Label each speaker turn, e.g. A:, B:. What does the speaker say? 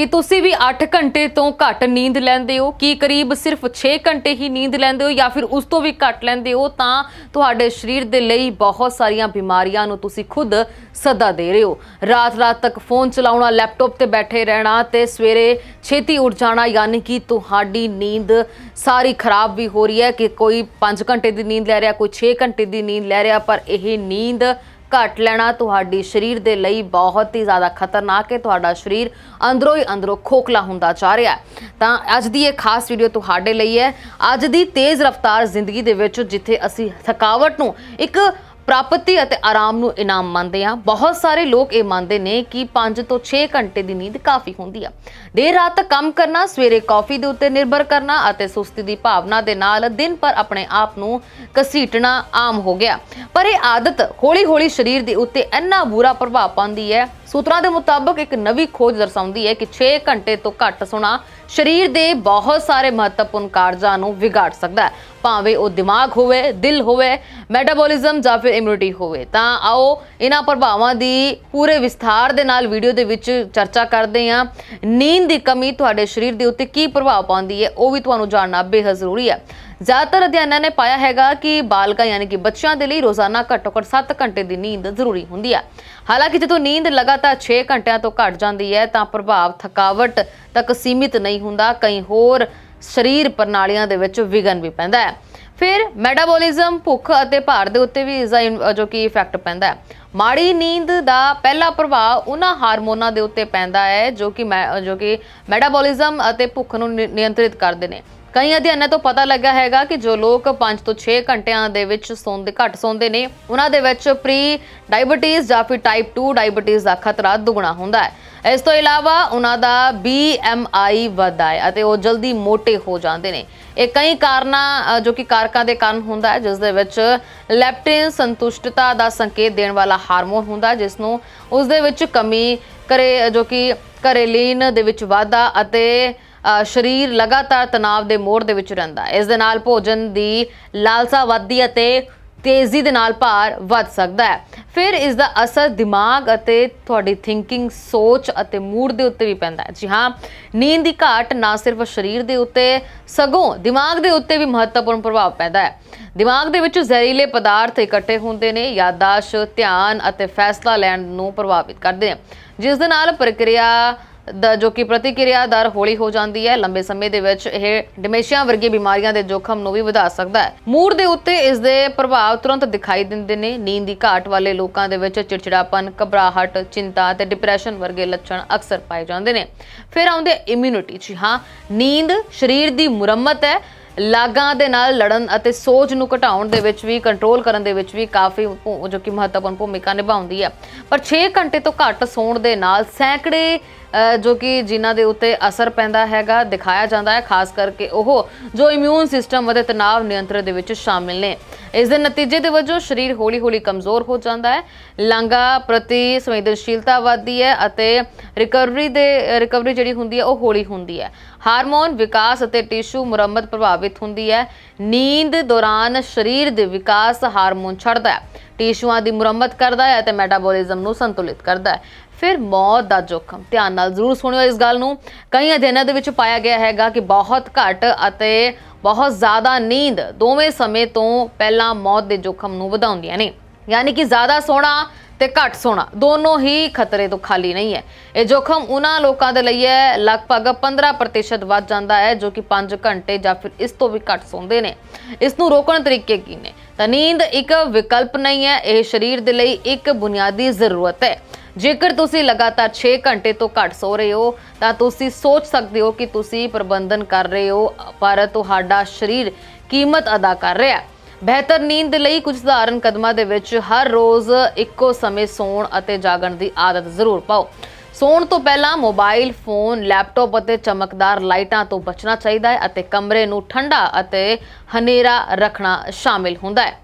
A: ਕਿ ਤੁਸੀਂ ਵੀ 8 ਘੰਟੇ ਤੋਂ ਘੱਟ ਨੀਂਦ ਲੈਂਦੇ ਹੋ? ਕੀ ਕਰੀਬ ਸਿਰਫ 6 ਘੰਟੇ ਹੀ ਨੀਂਦ ਲੈਂਦੇ ਹੋ ਜਾਂ ਫਿਰ ਉਸ ਤੋਂ ਵੀ ਘੱਟ ਲੈਂਦੇ ਹੋ? ਤਾਂ ਤੁਹਾਡੇ ਸਰੀਰ ਦੇ ਲਈ ਬਹੁਤ ਸਾਰੀਆਂ ਬਿਮਾਰੀਆਂ ਨੂੰ ਤੁਸੀਂ ਖੁਦ ਸੱਦਾ ਦੇ ਰਹੇ ਹੋ। ਰਾਤ ਰਾਤ ਤੱਕ ਫੋਨ ਚਲਾਉਣਾ, ਲੈਪਟਾਪ ਤੇ ਬੈਠੇ ਰਹਿਣਾ ਤੇ ਸਵੇਰੇ ਛੇਤੀ ਉੱਠ ਜਾਣਾ, ਯਾਨੀ ਕਿ ਤੁਹਾਡੀ ਨੀਂਦ ਸਾਰੀ ਖਰਾਬ ਵੀ ਹੋ ਰਹੀ ਹੈ ਕਿ ਕੋਈ 5 ਘੰਟੇ ਦੀ ਨੀਂਦ ਲੈ ਰਿਹਾ, ਕੋਈ 6 ਘੰਟੇ ਦੀ ਨੀਂਦ ਲੈ ਰਿਹਾ, ਪਰ ਇਹ ਨੀਂਦ ਘੱਟ ਲੈਣਾ ਤੁਹਾਡੀ ਸਰੀਰ ਦੇ ਲਈ ਬਹੁਤ ਹੀ ਜ਼ਿਆਦਾ ਖਤਰਨਾਕ ਹੈ। ਤੁਹਾਡਾ ਸਰੀਰ ਅੰਦਰੋਂ ਹੀ ਅੰਦਰੋਂ ਖੋਖਲਾ ਹੁੰਦਾ ਜਾ ਰਿਹਾ ਤਾਂ ਅੱਜ ਦੀ ਇਹ ਖਾਸ ਵੀਡੀਓ ਤੁਹਾਡੇ ਲਈ ਹੈ। ਅੱਜ ਦੀ ਤੇਜ਼ ਰਫ਼ਤਾਰ ਜ਼ਿੰਦਗੀ ਦੇ ਵਿੱਚ ਜਿੱਥੇ ਅਸੀਂ ਥਕਾਵਟ ਨੂੰ ਇੱਕ ਪ੍ਰਾਪਤੀ ਅਤੇ ਆਰਾਮ ਨੂੰ ਇਨਾਮ ਮੰਨਦੇ ਆ ਬਹੁਤ ਸਾਰੇ ਲੋਕ ਇਹ ਮੰਨਦੇ ਨੇ ਕਿ 5 ਤੋਂ 6 ਘੰਟੇ ਦੀ ਨੀਂਦ ਕਾਫੀ ਹੁੰਦੀ ਆ। ਦੇਰ ਰਾਤ ਤੱਕ ਕੰਮ ਕਰਨਾ, ਸਵੇਰੇ ਕਾਫੀ ਦੇ ਉੱਤੇ ਨਿਰਭਰ ਕਰਨਾ ਅਤੇ ਸੁਸਤੀ ਦੀ ਭਾਵਨਾ ਦੇ ਨਾਲ ਦਿਨ ਪਰ ਆਪਣੇ ਆਪ ਨੂੰ ਘਸੀਟਣਾ ਆਮ ਹੋ ਗਿਆ। ਪਰ ਇਹ ਆਦਤ ਹੌਲੀ-ਹੌਲੀ ਸਰੀਰ ਦੇ ਉੱਤੇ ਇੰਨਾ ਬੁਰਾ ਪ੍ਰਭਾਵ ਪਾਉਂਦੀ ਹੈ, ਸੂਤਰਾਂ ਦੇ ਮੁਤਾਬਕ ਇੱਕ ਨਵੀਂ ਖੋਜ ਦਰਸਾਉਂਦੀ ਹੈ ਕਿ 6 ਘੰਟੇ ਤੋਂ ਘੱਟ ਸੋਣਾ ਸਰੀਰ ਦੇ ਬਹੁਤ ਸਾਰੇ ਮਹੱਤਵਪੂਰਨ ਕਾਰਜਾਂ ਨੂੰ ਵਿਗਾੜ ਸਕਦਾ ਹੈ। ਭਾਵੇਂ ਉਹ ਦਿਮਾਗ ਹੋਵੇ, ਦਿਲ ਹੋਵੇ ਮੈਟਾਬੋਲਿਜ਼ਮ ਜਾਂ ਫਿਰ ਇਮਿਊਨਿਟੀ ਹੋਵੇ। ਤਾਂ ਆਓ ਇਹਨਾਂ ਪ੍ਰਭਾਵਾਂ ਦੀ ਪੂਰੇ ਵਿਸਥਾਰ ਦੇ ਨਾਲ ਵੀਡੀਓ ਦੇ ਵਿੱਚ ਚਰਚਾ ਕਰਦੇ ਹਾਂ। ਨੀਂਦ ਦੀ ਕਮੀ ਤੁਹਾਡੇ ਸਰੀਰ ਦੇ ਉੱਤੇ ਕੀ ਪ੍ਰਭਾਵ ਪਾਉਂਦੀ ਹੈ, ਉਹ ਵੀ ਤੁਹਾਨੂੰ ਜਾਣਨਾ ਬੇਹੱਦ ਜ਼ਰੂਰੀ ਹੈ। ਜ਼ਿਆਦਾਤਰ ਅਧਿਐਨਾਂ ਨੇ ਪਾਇਆ ਹੈਗਾ ਕਿ ਬਾਲਕਾਂ ਯਾਨੀ ਕਿ ਬੱਚਿਆਂ ਦੇ ਲਈ ਰੋਜ਼ਾਨਾ ਘੱਟੋ ਘੱਟ 7 ਘੰਟੇ ਦੀ ਨੀਂਦ ਜ਼ਰੂਰੀ ਹੁੰਦੀ ਹੈ। ਹਾਲਾਂਕਿ ਜਦੋਂ ਨੀਂਦ ਲਗਾਤਾਰ 6 ਘੰਟਿਆਂ ਤੋਂ ਘੱਟ ਜਾਂਦੀ ਹੈ, ਤਾਂ ਪ੍ਰਭਾਵ ਥਕਾਵਟ ਤੱਕ ਸੀਮਿਤ ਨਹੀਂ ਹੁੰਦਾ। ਕਈ ਹੋਰ ਸਰੀਰ ਪ੍ਰਣਾਲੀਆਂ ਦੇ ਵਿੱਚ ਵਿਗਨ ਵੀ ਪੈਂਦਾ ਹੈ। ਫਿਰ ਮੈਟਾਬੋਲਿਜ਼ਮ, ਭੁੱਖ ਅਤੇ ਭਾਰ ਦੇ ਉੱਤੇ ਵੀ ਇਸ ਦਾ ਇਨ- ਜੋ ਕਿ ਇਫੈਕਟ ਪੈਂਦਾ ਹੈ। ਮਾੜੀ ਨੀਂਦ ਦਾ ਪਹਿਲਾ ਪ੍ਰਭਾਵ ਉਹਨਾਂ ਹਾਰਮੋਨਾਂ ਦੇ ਉੱਤੇ ਪੈਂਦਾ ਹੈ ਜੋ ਕਿ ਮੈਂ- ਜੋ ਕਿ ਮੈਟਾਬੋਲਿਜ਼ਮ ਅਤੇ ਭੁੱਖ ਨੂੰ ਨਿਯੰਤਰਿਤ ਕਰਦੇ ਨੇ। ਕਈ ਅਧਿਐਨਾਂ ਤੋਂ ਪਤਾ ਲੱਗਾ ਹੈਗਾ ਕਿ ਜੋ ਲੋਕ 5 ਤੋਂ 6 ਘੰਟਿਆਂ ਦੇ ਵਿੱਚ ਸੌਂਦੇ, ਘੱਟ ਸੌਂਦੇ ਨੇ, ਉਹਨਾਂ ਦੇ ਵਿੱਚ ਪ੍ਰੀ ਡਾਇਬੀਟੀਜ਼ ਜਾਂ ਫਿਰ ਟਾਈਪ 2 ਡਾਇਬੀਟੀਜ਼ ਦਾ ਖਤਰਾ ਦੁੱਗਣਾ ਹੁੰਦਾ ਹੈ। ਇਸ ਤੋਂ ਇਲਾਵਾ ਉਹਨਾਂ ਦਾ BMI ਵੱਧਦਾ ਹੈ ਅਤੇ ਉਹ ਜਲਦੀ ਮੋਟੇ ਹੋ ਜਾਂਦੇ ਨੇ। ਇਹ ਕਈ ਕਾਰਨਾਂ ਜੋ ਕਿ ਕਾਰਕਾਂ ਦੇ ਕਾਰਨ ਹੁੰਦਾ ਹੈ, ਜਿਸ ਦੇ ਵਿੱਚ ਲੈਪਟਿਨ ਸੰਤੁਸ਼ਟਤਾ ਦਾ ਸੰਕੇਤ ਦੇਣ ਵਾਲਾ ਹਾਰਮੋਨ ਹੁੰਦਾ ਜਿਸ ਨੂੰ ਉਸ ਦੇ ਵਿੱਚ ਕਮੀ ਕਰੇ ਜੋ ਕਿ ਕਰੇਲਿਨ ਦੇ ਵਿੱਚ ਵਾਧਾ ਅਤੇ ਸਰੀਰ ਲਗਾਤਾਰ ਤਣਾਅ ਦੇ ਮੋੜ ਦੇ ਵਿੱਚ ਰਹਿੰਦਾ ਹੈ। ਇਸ ਦੇ ਨਾਲ ਭੋਜਨ ਦੀ ਲਾਲਸਾ ਵੱਧਦੀ ਅਤੇ ਤੇਜ਼ੀ ਦੇ ਨਾਲ ਭਾਰ ਵੱਧ ਸਕਦਾ ਹੈ। ਫਿਰ ਇਸ ਦਾ ਅਸਰ ਦਿਮਾਗ ਅਤੇ ਤੁਹਾਡੀ ਥਿੰਕਿੰਗ ਸੋਚ ਅਤੇ ਮੂਡ ਦੇ ਉੱਤੇ ਵੀ ਪੈਂਦਾ ਹੈ। ਜੀ ਹਾਂ, ਨੀਂਦ ਦੀ ਘਾਟ ਨਾ ਸਿਰਫ ਸਰੀਰ ਦੇ ਉੱਤੇ, ਸਗੋਂ ਦਿਮਾਗ ਦੇ ਉੱਤੇ ਵੀ ਮਹੱਤਵਪੂਰਨ ਪ੍ਰਭਾਵ ਪੈਂਦਾ ਹੈ। ਦਿਮਾਗ ਦੇ ਵਿੱਚ ਜ਼ਹਿਰੀਲੇ ਪਦਾਰਥ ਇਕੱਠੇ ਹੁੰਦੇ ਨੇ, ਯਾਦਾਸ਼ਤ, ਧਿਆਨ ਅਤੇ ਫੈਸਲਾ ਲੈਣ ਨੂੰ ਪ੍ਰਭਾਵਿਤ ਕਰਦੇ ਨੇ। ਜਿਸ ਦੇ ਨਾਲ ਪ੍ਰਕਿਰਿਆ ਦਾ ਜੋ ਕਿ ਪ੍ਰਤੀਕਿਰਿਆ ਦਰ ਹੌਲੀ ਹੋ ਜਾਂਦੀ ਹੈ। ਲੰਬੇ ਸਮੇਂ ਦੇ ਵਿੱਚ ਇਹ ਡਿਮੈਂਸ਼ੀਆ ਵਰਗੀ ਬਿਮਾਰੀਆਂ ਦੇ ਜੋਖਮ ਨੂੰ ਵੀ ਵਧਾ ਸਕਦਾ ਹੈ। ਮੂਡ ਦੇ ਉੱਤੇ ਇਸ ਦੇ ਪ੍ਰਭਾਵ ਤੁਰੰਤ ਦਿਖਾਈ ਦਿੰਦੇ ਨੇ। ਨੀਂਦ ਦੀ ਘਾਟ ਵਾਲੇ ਲੋਕਾਂ ਦੇ ਵਿੱਚ ਚਿੜਚਿੜਾਪਨ, ਘਬਰਾਹਟ, ਚਿੰਤਾ ਤੇ ਡਿਪਰੈਸ਼ਨ ਵਰਗੇ ਲੱਛਣ ਅਕਸਰ ਪਾਏ ਜਾਂਦੇ ਨੇ। ਫਿਰ ਆਉਂਦੇ ਇਮਿਊਨਿਟੀ ਜੀ ਹਾਂ, ਨੀਂਦ ਸਰੀਰ ਦੀ ਮੁਰੰਮਤ ਹੈ। ਲਾਗਾਂ ਦੇ ਨਾਲ ਲੜਨ ਅਤੇ ਸੋਜ ਨੂੰ ਘਟਾਉਣ ਦੇ ਵਿੱਚ ਵੀ ਕੰਟਰੋਲ ਕਰਨ ਦੇ ਵਿੱਚ ਵੀ ਕਾਫੀ ਜੋ ਕਿ ਮਹੱਤਵਪੂਰਨ ਭੂਮਿਕਾ ਨਿਭਾਉਂਦੀ ਹੈ। ਪਰ 6 ਘੰਟੇ ਤੋਂ ਘੱਟ ਸੌਣ ਦੇ ਨਾਲ ਸੈਂਕੜੇ ਜੋ ਕਿ ਜਿਨ੍ਹਾਂ ਦੇ ਉੱਤੇ ਅਸਰ ਪੈਂਦਾ ਹੈਗਾ, ਦਿਖਾਇਆ ਜਾਂਦਾ ਹੈ, ਖਾਸ ਕਰਕੇ ਉਹ ਜੋ ਇਮਿਊਨ ਸਿਸਟਮ ਅਤੇ ਤਣਾਅ ਨਿਯੰਤਰਣ ਦੇ ਵਿੱਚ ਸ਼ਾਮਿਲ ਨੇ। ਇਸ ਦੇ ਨਤੀਜੇ ਦੇ ਵਜੋਂ ਸਰੀਰ ਹੌਲੀ-ਹੌਲੀ ਕਮਜ਼ੋਰ ਹੋ ਜਾਂਦਾ ਹੈ ਲਾਂਗਾ ਪ੍ਰਤੀ ਸੰਵੇਦਨਸ਼ੀਲਤਾ ਵੱਧਦੀ ਹੈ ਅਤੇ ਰਿਕਵਰੀ ਦੇ ਰਿਕਵਰੀ ਜਿਹੜੀ ਹੁੰਦੀ ਹੈ, ਉਹ ਹੌਲੀ ਹੁੰਦੀ ਹੈ। ਹਾਰਮੋਨ ਵਿਕਾਸ ਅਤੇ ਟਿਸ਼ੂ ਮੁਰੰਮਤ ਪ੍ਰਭਾਵਿਤ ਹੁੰਦੀ ਹੈ। ਨੀਂਦ ਦੌਰਾਨ ਸਰੀਰ ਦੇ ਵਿਕਾਸ ਹਾਰਮੋਨ ਛੱਡਦਾ ਹੈ। ਟਿਸ਼ੂਆਂ ਦੀ ਮੁਰੰਮਤ ਕਰਦਾ ਹੈ ਅਤੇ ਮੈਟਾਬੋਲਿਜ਼ਮ ਨੂੰ ਸੰਤੁਲਿਤ ਕਰਦਾ ਹੈ। ਫਿਰ ਮੌਤ ਦਾ ਜੋਖਮ। ਧਿਆਨ ਨਾਲ ਜ਼ਰੂਰ ਸੁਣਿਓ ਇਸ ਗੱਲ ਨੂੰ। ਕਈ ਅਧਿਐਨਾਂ ਦੇ ਵਿੱਚ ਪਾਇਆ ਗਿਆ ਹੈਗਾ ਕਿ ਬਹੁਤ ਘੱਟ ਅਤੇ ਬਹੁਤ ਜ਼ਿਆਦਾ ਨੀਂਦ ਦੋਵੇਂ ਸਮੇਂ ਤੋਂ ਪਹਿਲਾਂ ਮੌਤ ਦੇ ਜੋਖਮ ਨੂੰ ਵਧਾਉਂਦੀਆਂ ਨੇ। ਯਾਨੀ ਕਿ ਜ਼ਿਆਦਾ ਸੋਣਾ ਤੇ ਘੱਟ ਸੋਨਾ ਦੋਨੋਂ ਹੀ ਖਤਰੇ ਤੋਂ ਖਾਲੀ ਨਹੀਂ ਹੈ। ਇਹ ਜੋਖਮ ਉਹਨਾਂ ਲੋਕਾਂ ਦੇ ਲਈ ਹੈ। ਲਗਭਗ 15% ਵੱਧ ਜਾਂਦਾ ਹੈ, ਜੋ ਕਿ 5 ਘੰਟੇ ਜਾਂ ਫਿਰ ਇਸ ਤੋਂ ਵੀ ਘੱਟ ਸੌਂਦੇ ਨੇ। ਇਸ ਨੂੰ ਰੋਕਣ ਦੇ ਤਰੀਕੇ ਕੀ ਨੇ? ਤਾਂ ਨੀਂਦ ਇੱਕ ਵਿਕਲਪ ਨਹੀਂ ਹੈ। ਇਹ ਸਰੀਰ ਦੇ ਲਈ ਇੱਕ ਬੁਨਿਆਦੀ ਜ਼ਰੂਰਤ ਹੈ। ਜੇਕਰ ਤੁਸੀਂ ਲਗਾਤਾਰ 6 ਘੰਟੇ ਤੋਂ ਘੱਟ ਸੋ ਰਹੇ ਹੋ, ਤਾਂ ਤੁਸੀਂ ਸੋਚ ਸਕਦੇ ਹੋ ਕਿ ਤੁਸੀਂ ਪ੍ਰਬੰਧਨ ਕਰ ਰਹੇ ਹੋ, ਪਰ ਤੁਹਾਡਾ ਸਰੀਰ ਕੀਮਤ ਅਦਾ ਕਰ ਰਿਹਾ ਹੈ। ਬਿਹਤਰ ਨੀਂਦ ਦੇ ਲਈ ਕੁਝ ਸਧਾਰਨ ਕਦਮਾਂ ਦੇ ਵਿੱਚ ਹਰ ਰੋਜ਼ ਇੱਕੋ ਸਮੇਂ ਸੌਣ ਅਤੇ ਜਾਗਣ ਦੀ ਆਦਤ ਜ਼ਰੂਰ ਪਾਓ। ਸੌਣ ਤੋਂ ਪਹਿਲਾਂ ਮੋਬਾਈਲ, ਫੋਨ, ਲੈਪਟਾਪ ਅਤੇ ਚਮਕਦਾਰ ਲਾਈਟਾਂ ਤੋਂ ਬਚਣਾ ਚਾਹੀਦਾ ਹੈ ਅਤੇ ਕਮਰੇ ਨੂੰ ਠੰਡਾ ਅਤੇ ਹਨੇਰਾ ਰੱਖਣਾ ਸ਼ਾਮਿਲ ਹੁੰਦਾ ਹੈ।